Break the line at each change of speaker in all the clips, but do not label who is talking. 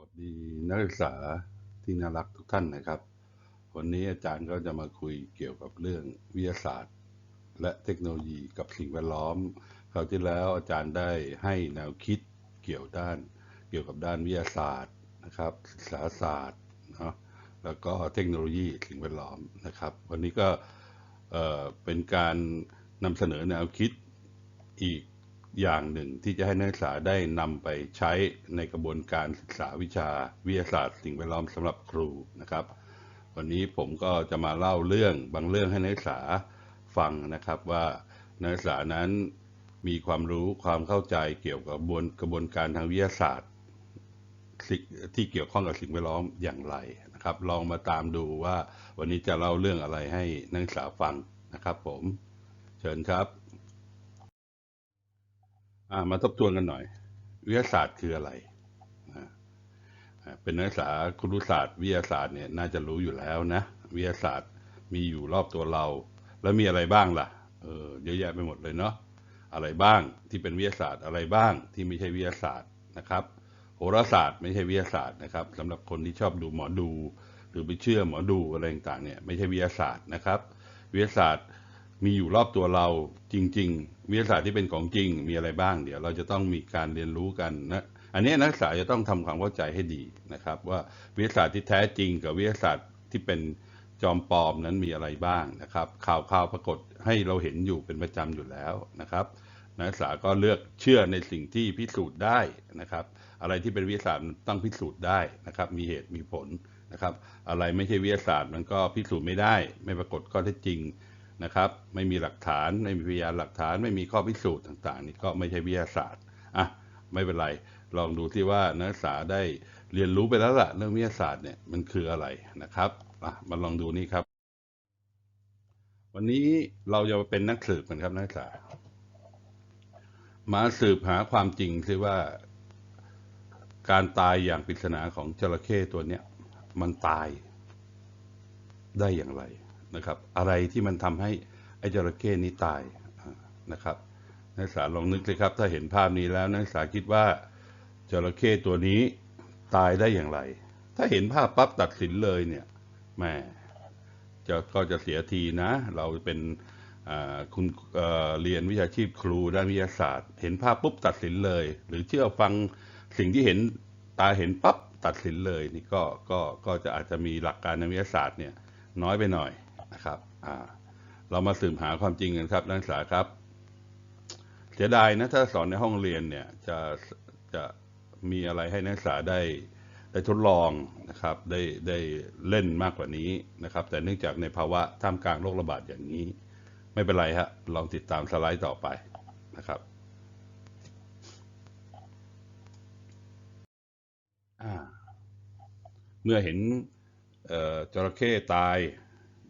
วัสดีนักศึกษาที่น่ารักทุกท่านนะครับ วันนี้อาจารย์ก็จะมาคุยเกี่ยวกับเรื่องวิทยาศาสตร์ และเทคโนโลยีกับสิ่งแวดล้อม คราวที่แล้วอาจารย์ได้ให้แนวคิดเกี่ยวด้าน เกี่ยวกับด้านวิทยาศาสตร์นะครับศึกษาศาสตร์เนาะแล้วก็เทคโนโลยีสิ่งแวดล้อมนะครับ วันนี้ก็เอ่อเป็นการนำเสนอแนวคิดอีก อย่างหนึ่งที่จะให้นักศึกษาได้นำไปใช้ในกระบวนการศึกษาวิชาวิทยาศาสตร์สิ่งแวดล้อมสำหรับครูนะครับ วันนี้ผมก็จะมาเล่าเรื่องบางเรื่องให้นักศึกษาฟังนะครับว่านักศึกษานั้นมีความรู้ความเข้าใจเกี่ยวกับกระบวนกระบวนการทางวิทยาศาสตร์ที่เกี่ยวข้องกับสิ่งแวดล้อมอย่างไรนะครับ ลองมาตามดูว่าวันนี้จะเล่าเรื่องอะไรให้นักศึกษาฟังนะครับ ผม เชิญครับ มาทบทวนกันหน่อย วิทยาศาสตร์คืออะไร เป็นนักศึกษาครุศาสตร์ วิทยาศาสตร์เนี่ยน่าจะรู้อยู่แล้วนะ วิทยาศาสตร์มีอยู่รอบตัวเรา แล้วมีอะไรบ้างล่ะ เออเยอะแยะไปหมดเลยเนาะ อะไรบ้างที่เป็นวิทยาศาสตร์ อะไรบ้างที่ไม่ใช่วิทยาศาสตร์นะครับ โหราศาสตร์ไม่ใช่วิทยาศาสตร์นะครับสำหรับคนที่ชอบดูหมอดู หรือไปเชื่อหมอดูอะไรต่างเนี่ยไม่ใช่วิทยาศาสตร์นะครับ วิทยาศาสตร์ มีอยู่รอบตัวเราจริง ๆ วิทยาศาสตร์ที่เป็นของจริงมีอะไรบ้าง เดี๋ยวเราจะต้องมีการเรียนรู้กันนะอันนี้นักศึกษาจะต้องทำความเข้าใจให้ดีนะครับ ว่าวิทยาศาสตร์ที่แท้จริงกับวิทยาศาสตร์ที่เป็นจอมปลอมนั้นมีอะไรบ้างนะครับ ข่าวข่าวปรากฏให้เราเห็นอยู่เป็นประจำอยู่แล้วนะครับ นักศึกษาก็เลือกเชื่อในสิ่งที่พิสูจน์ได้นะครับ อะไรที่เป็นวิทยาศาสตร์ต้องพิสูจน์ได้นะครับ มีเหตุมีผลนะครับ อะไรไม่ใช่วิทยาศาสตร์มันก็พิสูจน์ไม่ได้ ไม่ปรากฏข้อเท็จจริง นะครับ ไม่มีหลักฐานไม่มีพยานหลักฐาน ไม่มีข้อพิสูจน์ต่างๆ นี่ก็ไม่ใช่วิทยาศาสตร์อะไม่เป็นไรลองดูที่ว่านักศึกษาได้เรียนรู้ไปแล้วล่ะเรื่องวิทยาศาสตร์เนี่ยมันคืออะไรนะครับอะมาลองดูนี่ครับ วันนี้เราจะเป็นนักสืบกันครับนักศึกษา มาสืบหาความจริงซิว่า การตายอย่างปริศนาของจระเข้ตัวเนี้ยมันตายได้อย่างไร นะครับอะไรที่มันทำให้ไอ้จระเข้นี้ตายนะครับนักศึกษาลองนึกเลยครับ ถ้าเห็นภาพนี้แล้วนักศึกษาคิดว่าจระเข้ตัวนี้ตายได้อย่างไร ถ้าเห็นภาพปั๊บตัดสินเลยเนี่ยแม่จะก็จะเสียทีนะ เราเป็นคุณเเรียนวิชาชีพครูด้านวิทยาศาสตร์ เห็นภาพปุ๊บตัดสินเลย หรือเชื่อฟังสิ่งที่เห็นตาเห็นปั๊บตัดสินเลยนี่ก็ก็ก็จะอาจจะมีหลักการในวิทยาศาสตร์เนี่ยน้อยไปหน่อย นะครับอ่าเรามาสืบหาความจริงกันครับนักศึกษาครับ เสียดายนะถ้าสอนในห้องเรียนเนี่ยจะจะมีอะไรให้นักศึกษาได้ได้ทดลองนะครับได้ได้เล่นมากกว่านี้นะครับ แต่เนื่องจากในภาวะท่ามกลางโรคระบาดอย่างนี้ ไม่เป็นไรฮะลองติดตามสไลด์ต่อไปนะครับเมื่อเห็นจระเข้ตาย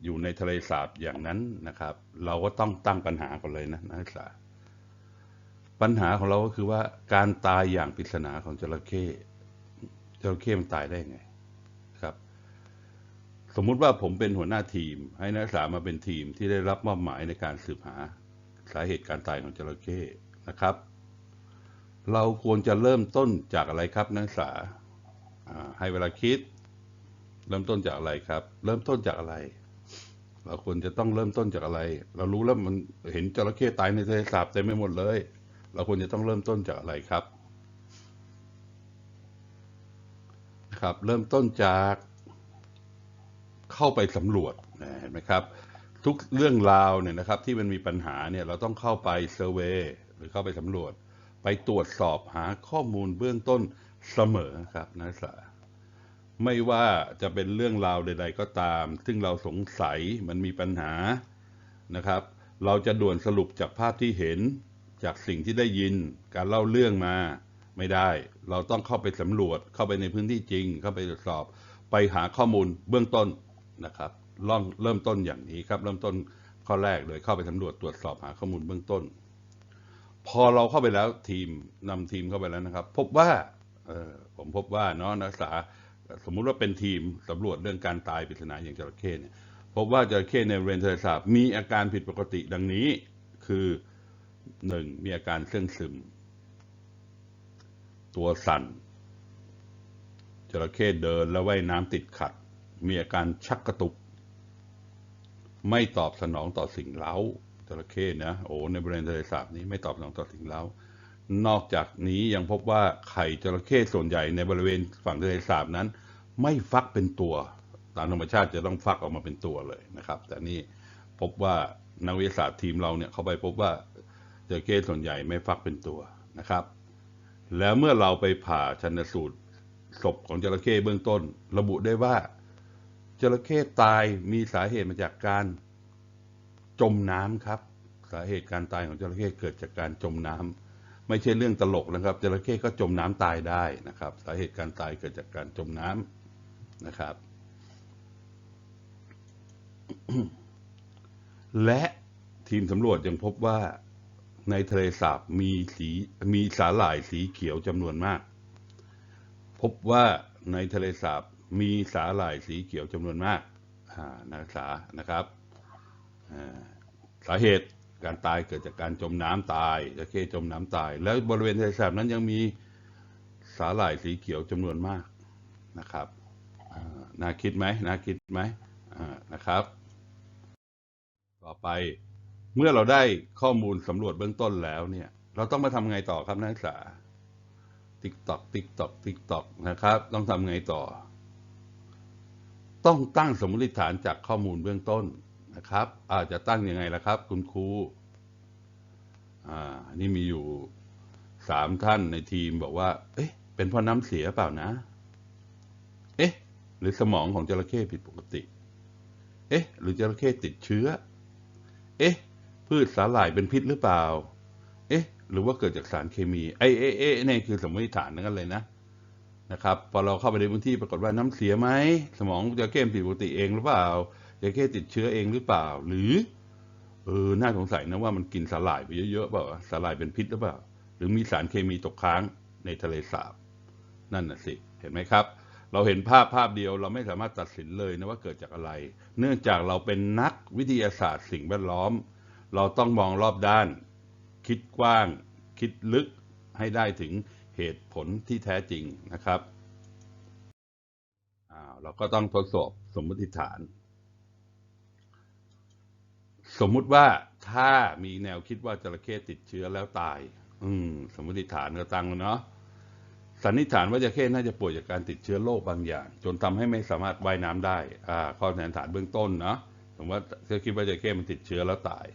อยู่ในทะเลสาบอย่างนั้นนะครับ เราก็ต้องตั้งปัญหาก่อนเลยนะนักศึกษา ปัญหาของเราก็คือว่าการตายอย่างปริศนาของจระเข้จระเข้มันตายได้ไงครับ สมมุติว่าผมเป็นหัวหน้าทีม ให้นักศึกษามาเป็นทีมที่ได้รับมอบหมายในการสืบหาสาเหตุการตายของจระเข้นะครับ เราควรจะเริ่มต้นจากอะไรครับนักศึกษาอ่าให้เวลาคิด เริ่มต้นจากอะไรครับ เริ่มต้นจากอะไร เราควรจะต้องเริ่มต้นจากอะไร เรารู้แล้วมันเห็นจระเข้ตายในทะเลสาบเต็มไปหมดเลย เราควรจะต้องเริ่มต้นจากอะไรครับ ครับ เริ่มต้นจากเข้าไปสำรวจนะเห็นไหมครับ ทุกเรื่องราวเนี่ยนะครับ ที่มันมีปัญหาเนี่ยเราต้องเข้าไปเซอร์เวยหรือเข้าไปสำรวจ ไปตรวจสอบหาข้อมูลเบื้องต้นเสมอครับนักศึกษา ไม่ว่าจะเป็นเรื่องราวใด ๆ ก็ตาม ซึ่งเราสงสัยมันมีปัญหานะครับ เราจะด่วนสรุปจากภาพที่เห็น จากสิ่งที่ได้ยิน การเล่าเรื่องมา ไม่ได้ เราต้องเข้าไปสำรวจ เข้าไปในพื้นที่จริง เข้าไปตรวจสอบ ไปหาข้อมูลเบื้องต้นนะครับลองเริ่มต้นอย่างนี้ครับ เริ่มต้นข้อแรกเลยเข้าไปสำรวจตรวจสอบหาข้อมูลเบื้องต้น พอเราเข้าไปแล้วทีมนำทีมเข้าไปแล้วนะครับ พบว่าผมพบว่าเนาะนักศึกษา สมมุติว่าเป็นทีมสำรวจเรื่องการตายปริศนาอย่างจระเข้เนี่ยพบว่าจระเข้ในบริเวณทะเลสาบมีอาการผิดปกติดังนี้คือหนึ่งมีอาการเสื่องซึม ตัวสั่นจระเข้เดินแล้วว่ายน้ำติดขัด มีอาการชักกระตุก ไม่ตอบสนองต่อสิ่งเล้าจระเข้นะโอ้ในบริเวณทะเลสาบนี้ไม่ตอบสนองต่อสิ่งเล้า นอกจากนี้ยังพบว่าไข่จระเข้ส่วนใหญ่ในบริเวณฝั่งทะเลสาบนั้น ไม่ฟักเป็นตัว ตามธรรมชาติจะต้องฟักออกมาเป็นตัวเลยนะครับ แต่นี่พบว่านักวิทยาศาสตร์ทีมเราเนี่ยเขาไปพบว่าจระเข้ส่วนใหญ่ไม่ฟักเป็นตัวนะครับ แล้วเมื่อเราไปผ่าชันสูตรศพของจระเข้เบื้องต้น ระบุได้ว่าจระเข้ตายมีสาเหตุมาจากการจมน้ำครับ สาเหตุการตายของจระเข้เกิดจากการจมน้ำ ไม่ใช่เรื่องตลกนะครับจระเข้ก็จมน้ำตายได้นะครับ สาเหตุการตายเกิดจากการจมน้ำนะครับ และทีมสำรวจยังพบว่าในทะเลสาบมีสีมีสาหร่ายสีเขียวจำนวนมาก พบว่าในทะเลสาบมีสาหร่ายสีเขียวจำนวนมากอ่านักศึกษานะครับสาเหตุ การตายเกิดจากการจมน้ำตายจระเข้จมน้ำตาย แล้วบริเวณทะเลสาบนั้นยังมีสาหร่ายสีเขียวจำนวนมากนะครับน่าคิดไหมน่าคิดไหมนะครับ ต่อไปเมื่อเราได้ข้อมูลสำรวจเบื้องต้นแล้วเนี่ย เราต้องมาทำไงต่อครับนักศึกษาติ๊กตอกติ๊กตอกติ๊กตอกนะครับ ต้องทำไงต่อ ต้องตั้งสมมติฐานจากข้อมูลเบื้องต้น นะครับอาจจะตั้งยังไงล่ะครับ คุณครูอ่านี่มีอยู่สามท่านในทีมบอกว่า เอ๊ะ เป็นเพราะน้ำเสียเปล่านะ เอ๊ะ หรือสมองของจระเข้ผิดปกติ เอ๊ะ หรือจระเข้ติดเชื้อ เอ๊ะ พืชสาหร่ายเป็นพิษหรือเปล่า เอ๊ะ หรือว่าเกิดจากสารเคมี ไอ้เอ๊ะเอ๊ะนี่คือสมมติฐานนั่นเลยนะ นะครับ พอเราเข้าไปในพื้นที่ปรากฏว่าน้ำเสียไหม สมองจระเข้ผิดปกติเองหรือเปล่า จระเข้ติดเชื้อเองหรือเปล่า หรือเออน่าสงสัยนะว่ามันกินสาหร่ายไปเยอะๆเปล่าสาหร่ายเป็นพิษหรือเปล่า หรือมีสารเคมีตกค้างในทะเลสาบนั่นน่ะสิเห็นไหมครับ เราเห็นภาพภาพเดียวเราไม่สามารถตัดสินเลยนะว่าเกิดจากอะไร เนื่องจากเราเป็นนักวิทยาศาสตร์สิ่งแวดล้อม เราต้องมองรอบด้าน คิดกว้าง คิดลึกให้ได้ถึงเหตุผลที่แท้จริงนะครับอ้าวเราก็ต้องทดสอบสมมติฐาน สมมุติว่าถ้ามีแนวคิดว่าจระเข้ติดเชื้อแล้วตาย อืม สมมติฐานก็ตั้งแล้วเนาะสันนิษฐานว่าจระเข้น่าจะป่วยจากการติดเชื้อโรคบางอย่าง จนทำให้ไม่สามารถว่ายน้ำได้ อ่า ข้อสันนิษฐานเบื้องต้นเนาะสมมติว่าถ้าคิดว่าจระเข้มันติดเชื้อแล้วตาย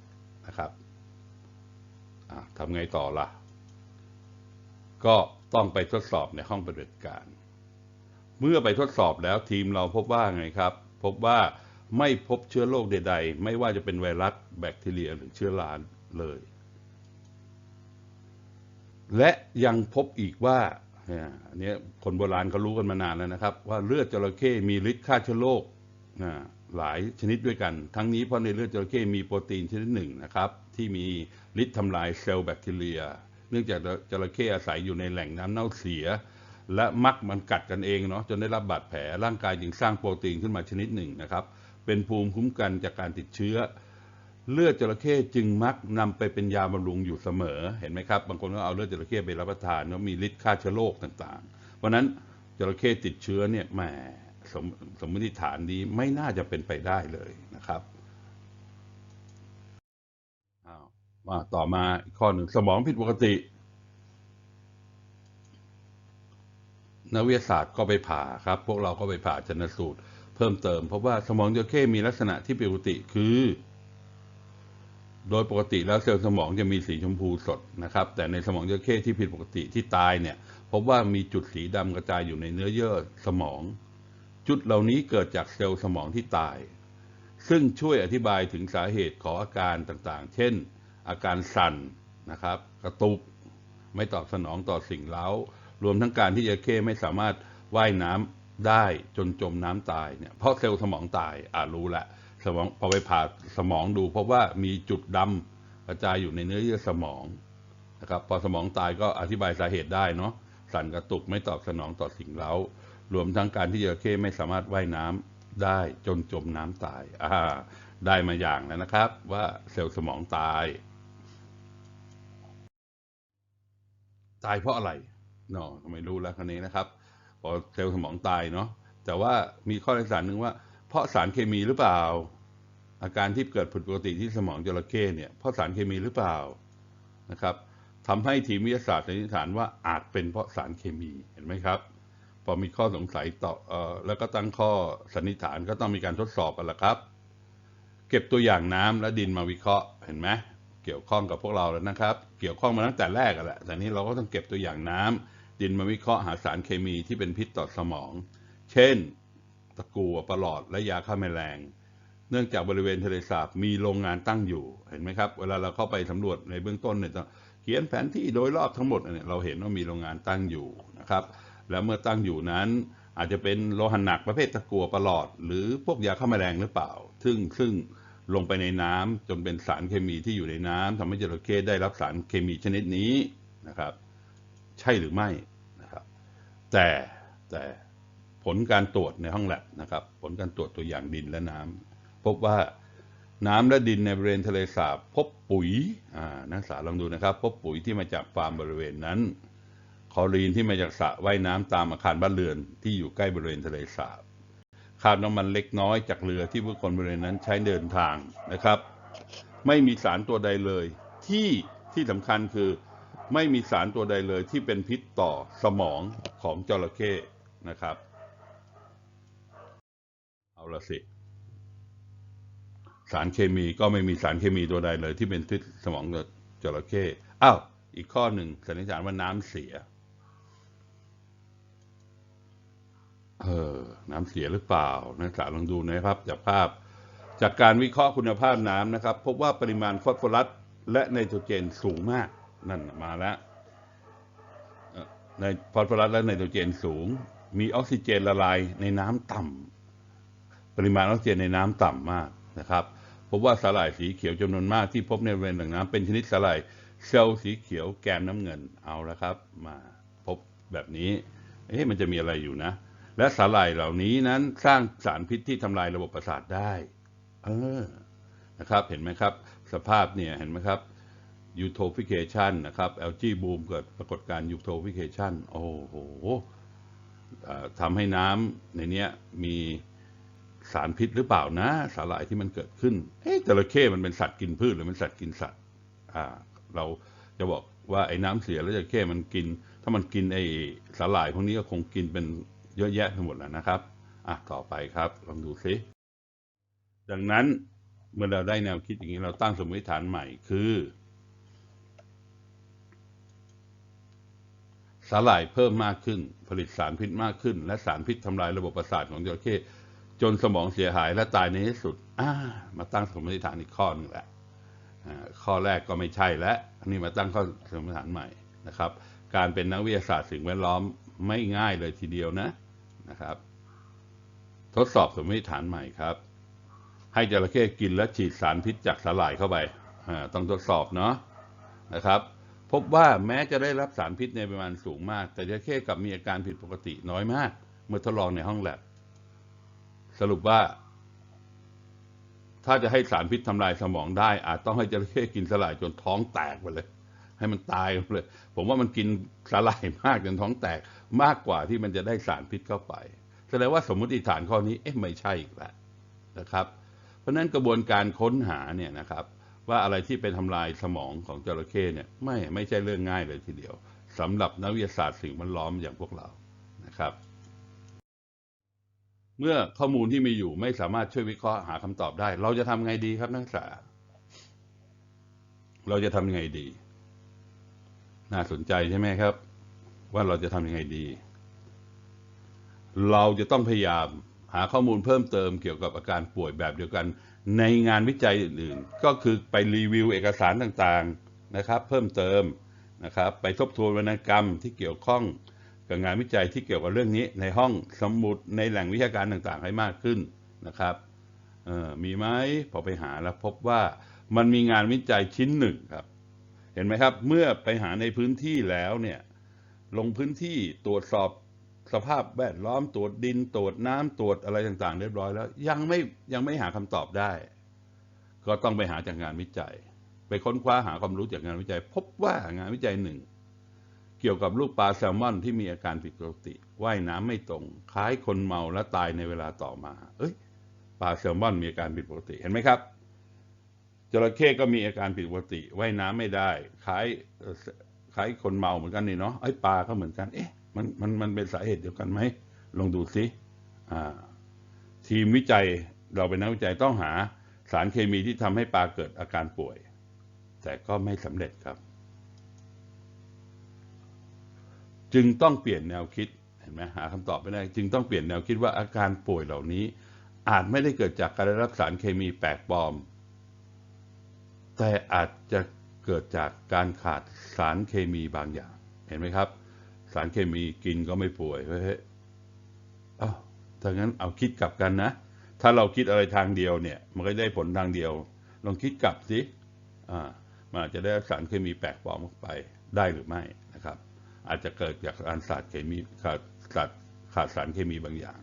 นะครับอ่าทำไงต่อล่ะ ก็ต้องไปทดสอบในห้องปฏิบัติการ เมื่อไปทดสอบแล้วทีมเราพบว่าไงครับ พบว่า ไม่พบเชื้อโรคใด ๆ ไม่ว่าจะเป็นไวรัสแบคทีเรียหรือเชื้อราเลย และยังพบอีกว่าอันนี้คนโบราณเขารู้กันมานานแล้วนะครับ ว่าเลือดจระเข้มีฤทธิ์ฆ่าเชื้อโรคหลายชนิดด้วยกัน ทั้งนี้เพราะในเลือดจระเข้มีโปรตีนชนิดหนึ่งนะครับ ที่มีฤทธิ์ทำลายเซลล์แบคทีเรีย เนื่องจากจระเข้อาศัยอยู่ในแหล่งน้ำเน่าเสีย และมักมันกัดกันเองเนาะจนได้รับบาดแผลร่างกายจึงสร้างโปรตีนขึ้นมาชนิดหนึ่งนะครับ เป็นภูมิคุ้มกันจากการติดเชื้อ เลือดจระเข้จึงมักนำไปเป็นยาบำรุงอยู่เสมอเห็นไหมครับ บางคนก็เอาเลือดจระเข้ไปรับประทานแล้วมีฤทธิ์ฆ่าเชื้อโรคต่างๆ เพราะนั้นจระเข้ติดเชื้อเนี่ยแหมสมสมมติฐานนี้ไม่น่าจะเป็นไปได้เลยนะครับมาต่อมาอีกข้อหนึ่งสมองผิดปกติ นักวิทยาศาสตร์ก็ไปผ่าครับ พวกเราก็ไปผ่าชนสูตร เพิ่มเติมเพราะว่าสมองจระเข้มีลักษณะที่ผิดปกติคือ โดยปกติแล้วเซลล์สมองจะมีสีชมพูสดนะครับ แต่ในสมองจระเข้ที่ผิดปกติที่ตายเนี่ยพบว่ามีจุดสีดำกระจายอยู่ในเนื้อเยื่อสมอง จุดเหล่านี้เกิดจากเซลล์สมองที่ตาย ซึ่งช่วยอธิบายถึงสาเหตุของอาการต่างๆ เช่น อาการสั่นนะครับ กระตุกไม่ตอบสนองต่อสิ่งเล้ารวมทั้งการที่จระเข้ไม่สามารถว่ายน้ำ ได้จนจมน้ำตายเนี่ยเพราะเซลล์สมองตายอ่ารู้แหละสมองพอไปผ่าสมองดูพบว่ามีจุดดำกระจายอยู่ในเนื้อเยื่อสมองนะครับพอสมองตายก็อธิบายสาเหตุได้เนาะสั่นกระตุกไม่ตอบสนองต่อสิ่งเล้ารวมทั้งการที่จระเข้ไม่สามารถว่ายน้ำได้จนจมน้ำตายอ่าได้มาอย่างแล้วนะครับ ว่าเซลล์สมองตาย ตายเพราะอะไรเนาะไม่รู้แล้วคนนี้นะครับ เซลล์สมองตายเนาะแต่ว่ามีข้อสันนิษฐานหนึ่งว่า เพราะสารเคมีหรือเปล่า อาการที่เกิดผิดปกติที่สมองจระเข้เนี่ยเพราะสารเคมีหรือเปล่านะครับทำให้ทีมวิทยาศาสตร์สันนิษฐานว่าอาจเป็นเพราะสารเคมีเห็นไหมครับ พอมีข้อสงสัยต่ออแล้วก็ตั้งข้อสันนิษฐานก็ต้องมีการทดสอบกันละครับ เก็บตัวอย่างน้ำและดินมาวิเคราะห์เห็นไหมเกี่ยวข้องกับพวกเราแล้วนะครับ เกี่ยวข้องมาตั้งแต่แรกกันแหละแต่นี้เราก็ต้องเก็บตัวอย่างน้ำ ดินมาวิเคราะห์หาสารเคมีที่เป็นพิษต่อสมอง เช่น ตะกั่วประหลอด และยาฆ่าแมลง เนื่องจากบริเวณทะเลสาบมีโรงงานตั้งอยู่ เห็นไหมครับ เวลาเราเข้าไปสำรวจในเบื้องต้นเนี่ยเขียนแผนที่โดยรอบทั้งหมดเนี่ยเราเห็นว่ามีโรงงานตั้งอยู่นะครับ แล้วเมื่อตั้งอยู่นั้น อาจจะเป็นโลหะหนักประเภทตะกั่วประหลอด หรือพวกยาฆ่าแมลงหรือเปล่า ซึ่งซึ่งลงไปในน้ำจนเป็นสารเคมีที่อยู่ในน้ำทำให้จระเข้ได้รับสารเคมีชนิดนี้นะครับ ใช่หรือไม่นะครับแต่แต่ผลการตรวจในห้องแลบนะครับผลการตรวจตัวอย่างดินและน้ำพบว่าน้ำและดินในบริเวณทะเลสาบพบปุ๋ยอ่านักศึกษาลองดูนะครับ พบปุ๋ยที่มาจากฟาร์มบริเวณนั้นคลอรีนที่มาจากสระว่ายน้ำตามอาคารบ้านเรือนที่อยู่ใกล้บริเวณทะเลสาบคราบน้ำมันเล็กน้อยจากเรือที่ผู้คนบริเวณนั้นใช้เดินทางนะครับ ไม่มีสารตัวใดเลยที่ที่สำคัญคือ ไม่มีสารตัวใดเลยที่เป็นพิษต่อสมองของจระเข้นะครับ เอาละสิ สารเคมีก็ไม่มีสารเคมีตัวใดเลยที่เป็นพิษสมองจระเข้อ้าวอีกข้อหนึ่งสันนิษฐานว่าน้ำเสีย เออ น้ำเสียหรือเปล่านักศึกษาลองดูนะครับ จากภาพ จากการวิเคราะห์คุณภาพน้ำนะครับ พบว่าปริมาณฟอสฟอรัสและไนโตรเจนสูงมาก นั่นมาแล้วในฟอสฟอรัสและไนโตรเจนสูง มีออกซิเจนละลายในน้ำต่ำปริมาณออกซิเจนในน้ำต่ำมากนะครับพบว่าสาหร่ายสีเขียวจำนวนมากที่พบในบริเวณแหล่งน้ำเป็นชนิดสาหร่ายเซลล์สีเขียวแกมน้ำเงินเอาละครับ มาพบแบบนี้เอ๊ะมันจะมีอะไรอยู่นะ และสาหร่ายเหล่านี้นั้นสร้างสารพิษที่ทำลายระบบประสาทได้ เออนะครับ เห็นไหมครับ สภาพเนี่ยเห็นไหมครับ eutrophication นะครับ LG Boom เกิดปรากฏการณ์ eutrophication โอ้โหทำให้น้ำในนี้มีสารพิษหรือเปล่านะ สาหร่ายที่มันเกิดขึ้นเอ๊ะจระเข้มันเป็นสัตว์กินพืชหรือมันสัตว์กินสัตว์อ่าเราจะบอกว่าไอ้น้ำเสียแล้วจระเข้มันกิน ถ้ามันกินไอ้สาหร่ายพวกนี้ก็คงกินเป็นเยอะแยะไปหมดแล้วนะครับอะต่อไปครับลองดูซิดังนั้นเมื่อเราได้แนวคิดอย่างนี้เราตั้งสมมติฐานใหม่คือ สาหร่ายเพิ่มมากขึ้น ผลิตสารพิษมากขึ้น และสารพิษทำลายระบบประสาทของจระเข้จนสมองเสียหายและตายในที่สุดมาตั้งสมมติฐานอีกข้อหนึงแหละข้อแรกก็ไม่ใช่แล้วอันนี้มาตั้งข้อสมมติฐานใหม่นะครับ การเป็นนักวิทยาศาสตร์สิ่งแวดล้อมไม่ง่ายเลยทีเดียวนะนะครับ ทดสอบสมมติฐานใหม่ครับ ให้จระเข้กินและฉีดสารพิษจากสาหร่ายเข้าไปต้องทดสอบเนาะนะครับ พบว่าแม้จะได้รับสารพิษในปริมาณสูงมาก แต่จระเข้กลับมีอาการผิดปกติน้อยมาก เมื่อทดลองในห้องแลบสรุปว่า ถ้าจะให้สารพิษทำลายสมองได้ อาจต้องให้จระเข้กินสาหร่ายจนท้องแตกไปเลย ให้มันตายไปเลย ผมว่ามันกินสาหร่ายมากจนท้องแตกมากกว่าที่มันจะได้สารพิษเข้าไปแสดงว่าสมมติฐานข้อนี้เอ๊ะไม่ใช่อีกแล้วนะครับ เพราะนั้นกระบวนการค้นหาเนี่ยนะครับ ว่าอะไรที่ไปทำลายสมองของจระเข้เนี่ยไม่ไม่ใช่เรื่องง่ายเลยทีเดียวสำหรับนักวิทยาศาสตร์สิ่งแวดล้อมอย่างพวกเรานะครับ เมื่อข้อมูลที่มีอยู่ไม่สามารถช่วยวิเคราะห์หาคำตอบได้ เราจะทำไงดีครับนักศึกษา เราจะทำยังไงดี น่าสนใจใช่ไหมครับ ว่าเราจะทำยังไงดี เราจะต้องพยายามหาข้อมูลเพิ่มเติมเกี่ยวกับอาการป่วยแบบเดียวกัน ในงานวิจัยอื่นๆ ก็คือไปรีวิวเอกสารต่างๆนะครับ เพิ่มเติมนะครับ ไปทบทวนวรรณกรรมที่เกี่ยวข้องกับงานวิจัยที่เกี่ยวกับเรื่องนี้ในห้องสมุดในแหล่งวิชาการต่างๆ ให้มากขึ้นนะครับเอ่อมีไหมพอไปหาแล้วพบว่ามันมีงานวิจัยชิ้นหนึ่งครับ เห็นไหมครับ เมื่อไปหาในพื้นที่แล้วเนี่ยลงพื้นที่ตรวจสอบ สภาพแวดล้อมตรวจดินตรวจน้ำตรวจอะไรต่างๆ เรียบร้อยแล้ว ยังไม่ยังไม่หาคำตอบได้ ก็ต้องไปหาจากงานวิจัย ไปค้นคว้าหาความรู้จากงานวิจัย พบว่างานวิจัยหนึ่งเกี่ยวกับลูกปลาแซลมอนที่มีอาการผิดปกติว่ายน้ำไม่ตรง คล้ายคนเมาและตายในเวลาต่อมา เอ้ยปลาแซลมอนมีอาการผิดปกติเห็นไหมครับจระเข้ก็มีอาการผิดปกติว่ายน้ำไม่ได้ คล้ายคล้ายคนเมาเหมือนกันนี่เนาะไอ้ปลาก็เหมือนกัน เอ๊ะ มันมันมันเป็นสาเหตุเดียวกันไหมลองดูสิทีมวิจัยเราเป็นนักวิจัยต้องหาสารเคมีที่ทำให้ปลาเกิดอาการป่วย แต่ก็ไม่สำเร็จครับ จึงต้องเปลี่ยนแนวคิดเห็นไหมหาคำตอบไม่ได้ จึงต้องเปลี่ยนแนวคิดว่าอาการป่วยเหล่านี้ อาจไม่ได้เกิดจากการได้รับสารเคมีแปลกปลอม แต่อาจจะเกิดจากการขาดสารเคมีบางอย่างเห็นไหมครับ สารเคมีกินก็ไม่ป่วยเฮ้ยเอ้าถ้างั้นเอาคิดกลับกันนะ ถ้าเราคิดอะไรทางเดียวเนี่ย มันก็ได้ผลทางเดียว ลองคิดกลับสิอ่ามันอาจจะได้สารเคมีแปลกปลอมออกไปได้หรือไม่นะครับ อาจจะเกิดจากการขาดเคมีขาดขาดขาดสารเคมีบางอย่าง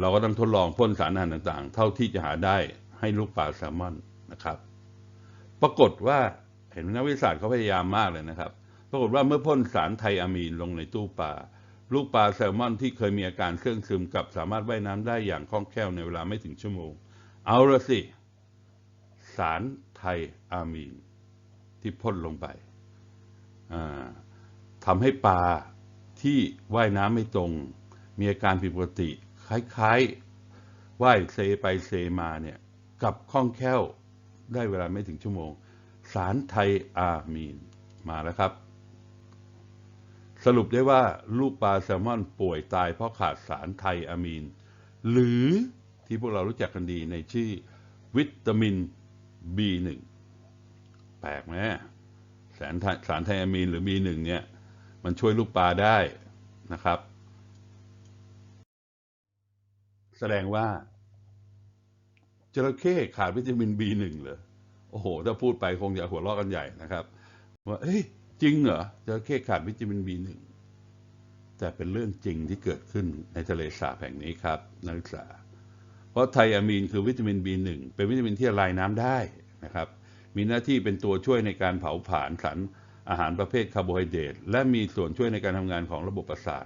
เราก็ต้องทดลองพ่นสารอาหารต่างๆ เท่าที่จะหาได้ให้ลูกปลาแซลมอนนะครับ ปรากฏว่าเห็นนักวิทยาศาสตร์เขาพยายามมากเลยนะครับ ปรากฏว่าเมื่อพ่นสารไทอะมีนลงในตู้ปลาลูกปลาแซลมอนที่เคยมีอาการเครื่องซึมกลับสามารถว่ายน้ำได้อย่างคล่องแคล่วในเวลาไม่ถึงชั่วโมง เอาละสิ สารไทอะมีนที่พ่นลงไปอ่าทำให้ปลาที่ว่ายน้ำไม่ตรง มีอาการผิดปกติ คล้ายๆว่ายเซไปเซมาเนี่ยกับคล่องแคล่วได้เวลาไม่ถึงชั่วโมง สารไทอามีนมาแล้วครับ สรุปได้ว่าลูกปลาแซลมอนป่วยตายเพราะขาดสารไทอะมีน หรือที่พวกเรารู้จักกันดีในชื่อวิตามิน B1 แปลกไหมสารไทสารไทอะมีนหรือ B1 เนี่ยมันช่วยลูกปลาได้นะครับ แสดงว่าจระเข้ขาดวิตามิน B1 เหรอโอ้โห ถ้าพูดไปคงจะหัวเราะกันใหญ่นะครับ ว่าเอ้ย จริงเหรอจระเข้ขาดวิตามิน B1 แต่เป็นเรื่องจริงที่เกิดขึ้นในทะเลสาบแห่งนี้ครับนักศึกษา เพราะไทอะมีนคือวิตามิน B1 เป็นวิตามินที่ละลายน้ำได้นะครับ มีหน้าที่เป็นตัวช่วยในการเผาผลาญสารอาหารประเภทคาร์โบไฮเดรตและมีส่วนช่วยในการทำงานของระบบประสาท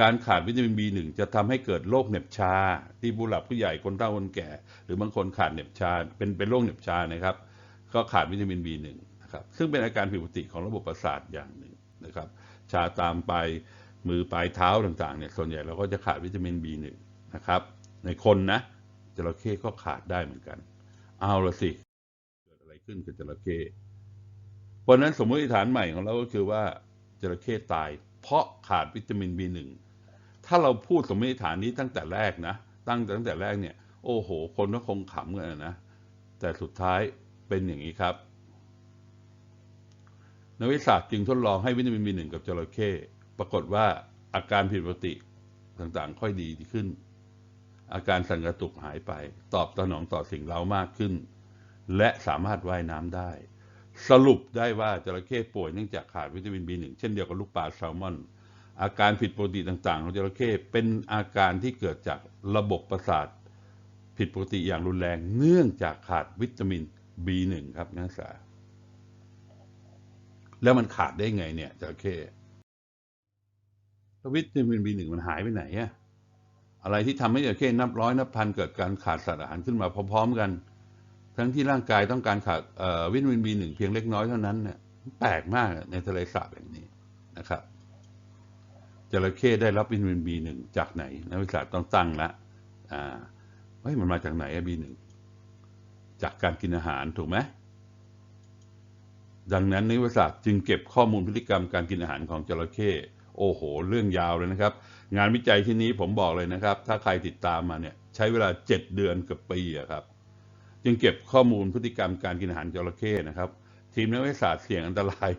การขาดวิตามิน B1 จะทำให้เกิดโรคเหน็บชา ที่ผู้หลักผู้ใหญ่คนเฒ่าคนแก่ หรือบางคนขาดเหน็บชาเป็นเป็นโรคเหน็บชานะครับ ก็ขาดวิตามิน B1 นะครับซึ่งเป็นอาการผิดปกติของระบบประสาทอย่างหนึ่งนะครับ ชาตามไปมือปลายเท้าต่างๆเนี่ยส่วนใหญ่เราก็จะขาดวิตามิน B1 นะครับ ในคนนะจระเข้ก็ขาดได้เหมือนกัน เอาละสิ เกิดอะไรขึ้นกับจระเข้เพราะนั้นสมมติฐานใหม่ของเราก็คือว่าจระเข้ตาย เพราะขาดวิตามิน B1 ถ้าเราพูดสมมติฐานนี้ตั้งแต่แรกนะ ตั้งตั้งแต่แรกเนี่ย โอ้โห คนก็คงขำกันนะ แต่สุดท้ายเป็นอย่างนี้ครับ นักวิทยาศาสตร์จึงทดลองให้วิตามิน B1 กับจระเข้ปรากฏว่าอาการผิดปกติต่างๆ ค่อยดีขึ้น อาการสั่นกระตุกหายไป ตอบสนองต่อสิ่งเร้ามากขึ้น และสามารถว่ายน้ำได้ สรุปได้ว่าจระเข้ป่วยเนื่องจากขาดวิตามิน B1 เช่นเดียวกับลูกปลาแซลมอน อาการผิดปกติต่างๆ ของจระเข้เป็นอาการที่เกิดจากระบบประสาทผิดปกติอย่างรุนแรง เนื่องจากขาดวิตามิน B1 ครับนักศึกษา แล้วมันขาดได้ไงเนี่ยจระเข้แล้ววิตามิน B1 มันหายไปไหนอะอะไรที่ทำให้จระเข้นับร้อยนับพันเกิดการขาดสารอาหารขึ้นมาพร้อมๆกัน ทั้งที่ร่างกายต้องการขาดวิตามิน B1 เพียงเล็กน้อยเท่านั้นเนี่ยแปลกมากในทะเลสาบอย่างนี้นะครับจระเข้ได้รับวิตามิน B1 จากไหนนักวิทยาศาสตร์ต้องตั้งละอ่าเฮ้ยมันมาจากไหนอะ B1 จากการกินอาหารถูกไหม ดังนั้นนักวิทยาศาสตร์จึงเก็บข้อมูลพฤติกรรมการกินอาหารของจระเข้โอ้โห เรื่องยาวเลยนะครับ งานวิจัยที่นี้ผมบอกเลยนะครับ ถ้าใครติดตามมาเนี่ยใช้เวลา 7 เดือนกับปีอะครับ จึงเก็บข้อมูลพฤติกรรมการกินอาหารจระเข้นะครับ ทีมนักวิทยาศาสตร์เสี่ยงอันตราย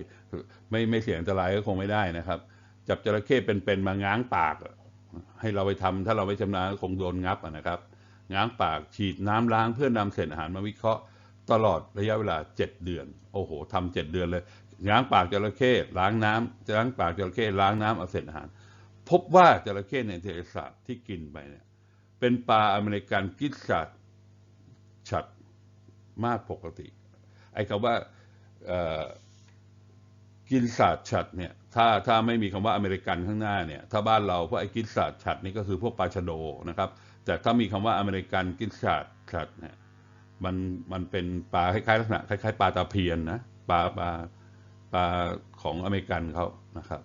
ไม่ไม่เสี่ยงอันตรายก็คงไม่ได้นะครับ จับจระเข้เป็นๆมาง้างปาก ให้เราไปทำถ้าเราไม่ชำนาญก็คงโดนงับนะครับ ง้างปากฉีดน้ำล้างเพื่อนำเศษอาหารมาวิเคราะห์ ตลอดระยะเวลา 7 เดือน โอ้โหทำเจ็ดเดือนเลยง้างปากจระเข้ล้างน้ำล้างปากจระเข้ล้างน้ำเอาเศษอาหาร พบว่าจระเข้ในทะเลสาบที่กินไปเนี่ยเป็นปลาอเมริกันกิสสัตฉัดมากปกติ ไอ้คำว่ากินศาสตร์ฉัดเนี่ยถ้าถ้าไม่มีคำว่าอเมริกันข้างหน้าเนี่ยถ้าบ้านเราพวกไอ้กิสสัตฉัดนี่ก็คือพวกปลาชะโดนะครับ แต่ถ้ามีคำว่าอเมริกันกิสสัตฉัดเนี่ย มันมันเป็นปลาคล้ายๆลักษณะคล้ายๆปลาตะเพียนนะปลาปลาปลาของอเมริกันเขานะครับ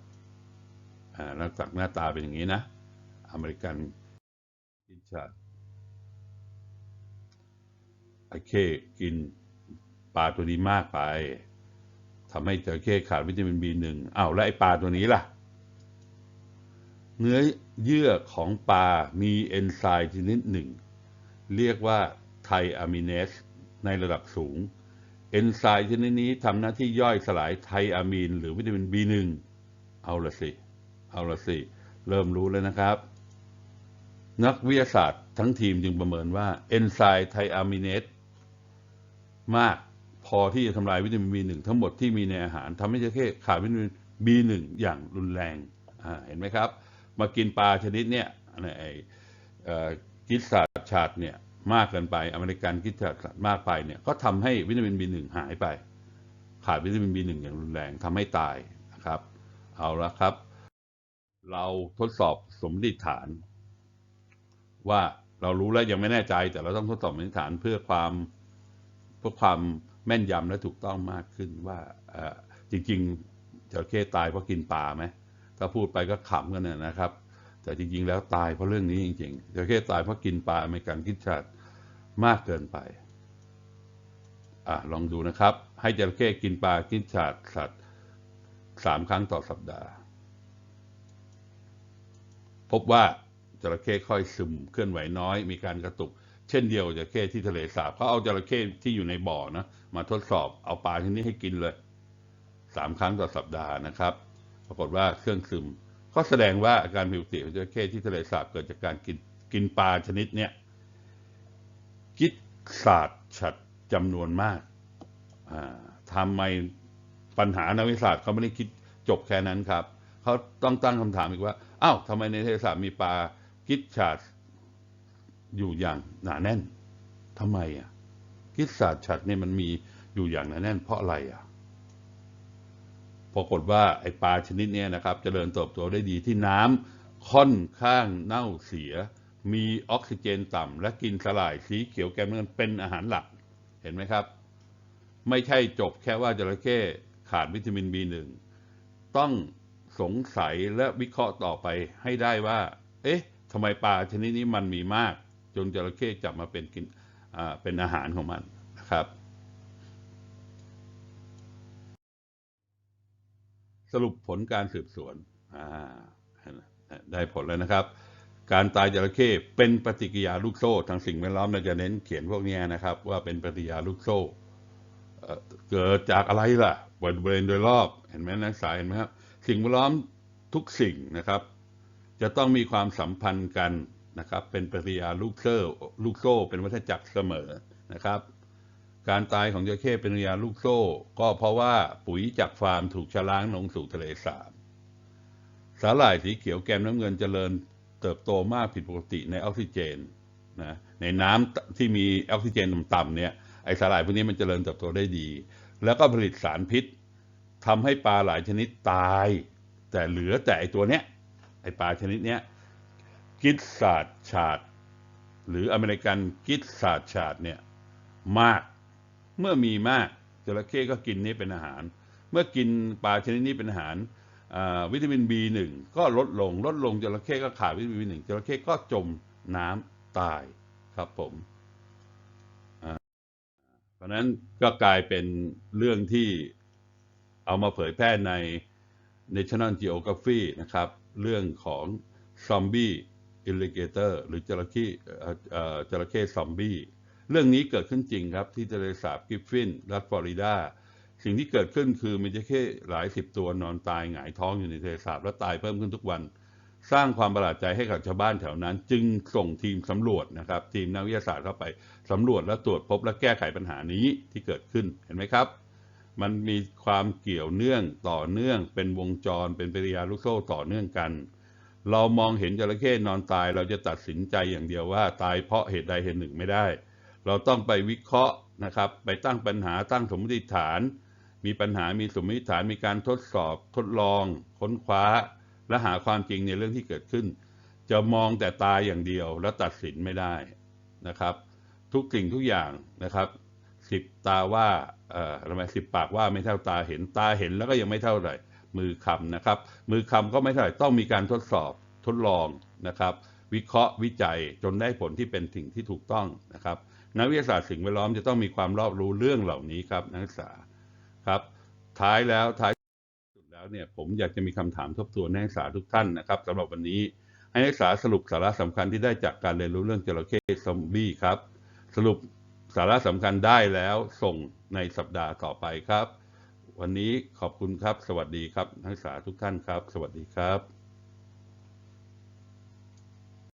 อ่าล้วจากหน้าตาเป็นอย่างนี้นะ อเมริกันกินชัดไอเข้กินปลาตัวนี้มากไปทำให้จระเข้ขาดวิตามิน B1 อ้าวแล้วไอปลาตัวนี้ล่ะ เนื้อเยื่อของปลามีเอนไซม์ชนิดหนึ่ง เรียกว่า ไทอะมิเนสในระดับสูง เอนไซม์ชนิดนี้ทำหน้าที่ย่อยสลายไทอะมีน หรือวิตามิน B1 เอาละสิ เอาละสิ เริ่มรู้แล้วนะครับ นักวิทยาศาสตร์ทั้งทีมจึงประเมินว่าเอนไซม์ไทอะมิเนสมากพอที่จะทำลายวิตามิน B1 ทั้งหมดที่มีในอาหารทำให้จระเข้ขาดวิตามิน B1 อย่างรุนแรงเห็นไหมครับ มากินปลาชนิดเนี้ยไอ้กิสสัตชาดเนี่ย มากเกินไป อเมริกันกิสสัตมากไปเนี่ยก็ทำให้วิตามิน B1 หายไป ขาดวิตามิน B1 อย่างรุนแรงทำให้ตายนะครับ เอาละครับ เราทดสอบสมมติฐาน ว่าเรารู้แล้วยังไม่แน่ใจ แต่เราต้องทดสอบสมมติฐานเพื่อความเพื่อความแม่นยำและถูกต้องมากขึ้นว่าจริงๆจระเข้ตายเพราะกินปลาไหมถ้าพูดไปก็ขำกันนะนะครับ แต่จริงๆ แล้วตายเพราะเรื่องนี้จริงๆจระเข้ตายเพราะกินปลาอเมริกันกินชาติมากเกินไปอะลองดูนะครับ ให้จระเข้กินปลากินชาติสัตว์สามครั้งต่อสัปดาห์ พบว่าจระเข้ค่อยซึมเคลื่อนไหวน้อย มีการกระตุก เช่นเดียวกับจระเข้ที่ทะเลสาบเขาเอาจระเข้ที่อยู่ในบ่อนะมาทดสอบเอาปลาที่นี้ให้กินเลยสามครั้งต่อสัปดาห์นะครับ ปรากฏว่าเครื่องซึม ก็แสดงว่าอาการผิวสีของจระเข้ที่ทะเลสาบเกิดจากการกินกินปลาชนิดเนี้ยกิดศาสตร์ฉัดจำนวนมากอ่าทำไมปัญหานักวิทยาศาสตร์เขาไม่ได้คิดจบแค่นั้นครับ เขาต้องตั้งคำถามอีกว่าอ้าวทำไมในทะเลสาบมีปลากิดชาดอยู่อย่างหนาแน่นทำไมอะกิดศาสตร์ฉัดเนี่ยมันมีอยู่อย่างหนาแน่นเพราะอะไรอะ ปรากฏว่าไอปลาชนิดนี้นะครับจเจริญเติบโตได้ดีที่น้ำค่อนข้างเน่าเสีย มีออกซิเจนต่ำและกินสลายสีเขียวแกมเงินเป็นอาหารหลักเห็นไหมครับ ไม่ใช่จบแค่ว่าจระเข้ขาดวิตามิน B1 ต้องสงสัยและวิเคราะห์ต่อไปให้ได้ว่า เอ๊ะทำไมปลาชนิดนี้มันมีมาก จนจระเข้จับมาเป็นกินอ่าเป็นอาหารของมันนะครับ สรุปผลการสืบสวนได้ผลแล้วนะครับ การตายจระเข้เป็นปฏิกิริยาลูกโซ่ทางสิ่งแวดล้อมเราจะเน้นเขียนพวกนี้นะครับ ว่าเป็นปฏิกิริยาลูกโซ่เอ่อเกิดจากอะไรล่ะบริเวณโดยรอบเห็นไหมนักศึกษาเห็นไหมครับสิ่งแวดล้อมทุกสิ่งนะครับ จะต้องมีความสัมพันธ์กันนะครับ เป็นปฏิกิริยาลูกโซ่ลูกโซ่เป็นวัฏจักรเสมอนะครับ การตายของจระเข้เป็นยาลูกโซ่ ก็เพราะว่าปุ๋ยจากฟาร์มถูกชะล้างลงสู่ทะเลสาบ สาหร่ายสีเขียวแกมน้ำเงินเจริญเติบโตมากผิดปกติในออกซิเจนนะในน้ำที่มีออกซิเจนต่ำๆเนี่ยไอสาหร่ายพวกนี้มันเจริญเติบโตได้ดี แล้วก็ผลิตสารพิษทำให้ปลาหลายชนิดตาย แต่เหลือแต่ไอตัวเนี้ยไอปลาชนิดเนี้ยกิดสาดชาด หรืออเมริกันกิดสาดชาดเนี่ยมาก เมื่อมีมากจระเข้ก็กินนี้เป็นอาหาร เมื่อกินปลาชนิดนี้เป็นอาหารวิตามิน B1 ก็ลดลงลดลงจระเข้ก็ขาดวิตามิน B1 จระเข้ก็จมน้ำตายครับผมเพราะฉะนั้นก็กลายเป็นเรื่องที่เอามาเผยแพร่ใน National Geography นะครับ เรื่องของซอมบี้อิลลิเกเตอร์หรือจระเข้จระเข้ซอมบี้ เรื่องนี้เกิดขึ้นจริงครับที่ทะเลสาบกิฟฟินรัฐฟลอริดาสิ่งที่เกิดขึ้นคือมีจระเข้หลายสิบตัวนอนตายหงายท้องอยู่ในทะเลสาบและตายเพิ่มขึ้นทุกวัน สร้างความประหลาดใจให้กับชาวบ้านแถวนั้น จึงส่งทีมสำรวจนะครับ ทีมนักวิทยาศาสตร์เข้าไปสำรวจและตรวจพบและแก้ไขปัญหานี้ที่เกิดขึ้นเห็นไหมครับ มันมีความเกี่ยวเนื่องต่อเนื่องเป็นวงจรเป็นปริยาลูกโซ่ต่อเนื่องกัน เรามองเห็นจระเข้นอนตายเราจะตัดสินใจอย่างเดียวว่า ตายเพราะเหตุใดเหตุหนึ่งไม่ได้ เราต้องไปวิเคราะห์นะครับ ไปตั้งปัญหาตั้งสมมติฐาน มีปัญหามีสมมติฐานมีการทดสอบทดลอง ค้นคว้า และหาความจริงในเรื่องที่เกิดขึ้น จะมองแต่ตาอย่างเดียวแล้วตัดสินไม่ได้นะครับ ทุกสิ่งทุกอย่างนะครับสิบตาว่าเอ่อทำไมสิบปากว่าไม่เท่าตาเห็นตาเห็นแล้วก็ยังไม่เท่าไหร่ มือคำนะครับ มือคำก็ไม่เท่าไหร่ต้องมีการทดสอบทดลองนะครับ วิเคราะห์วิจัยจนได้ผลที่เป็นสิ่งที่ถูกต้องนะครับ นักวิทยาศาสตร์สิ่งแวดล้อมจะต้องมีความรอบรู้เรื่องเหล่านี้ครับนักศึกษาครับท้ายแล้วท้ายสุดแล้วเนี่ยผมอยากจะมีคำถามทบทวนนักศึกษาทุกท่านนะครับสำหรับวันนี้ให้นักศึกษาสรุปสาระสำคัญที่ได้จากการเรียนรู้เรื่องจระเข้ซอมบี้ครับสรุปสาระสำคัญได้แล้วส่งในสัปดาห์ต่อไปครับ วันนี้ขอบคุณครับ สวัสดีครับนักศึกษาทุกท่านครับ สวัสดีครับ